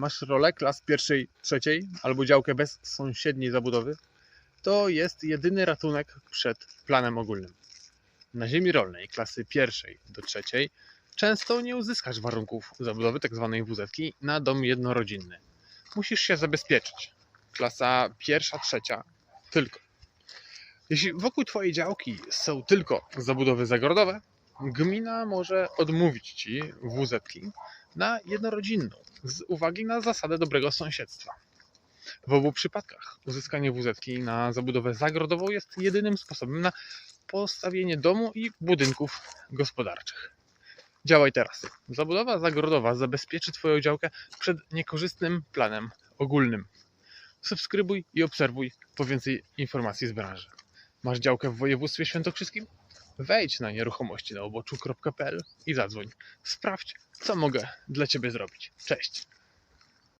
masz rolę klas pierwszej, trzeciej albo działkę bez sąsiedniej zabudowy, to jest jedyny ratunek przed planem ogólnym. Na ziemi rolnej klasy pierwszej do trzeciej często nie uzyskasz warunków zabudowy tzw. WZ na dom jednorodzinny. Musisz się zabezpieczyć. Klasa pierwsza, trzecia tylko. Jeśli wokół Twojej działki są tylko zabudowy zagrodowe, gmina może odmówić Ci WZ na jednorodzinną z uwagi na zasadę dobrego sąsiedztwa. W obu przypadkach uzyskanie WZ na zabudowę zagrodową jest jedynym sposobem na postawienie domu i budynków gospodarczych. Działaj teraz. Zabudowa zagrodowa zabezpieczy Twoją działkę przed niekorzystnym planem ogólnym. Subskrybuj i obserwuj po więcej informacji z branży. Masz działkę w województwie świętokrzyskim? Wejdź na nieruchomości na i zadzwoń. Sprawdź, co mogę dla Ciebie zrobić. Cześć!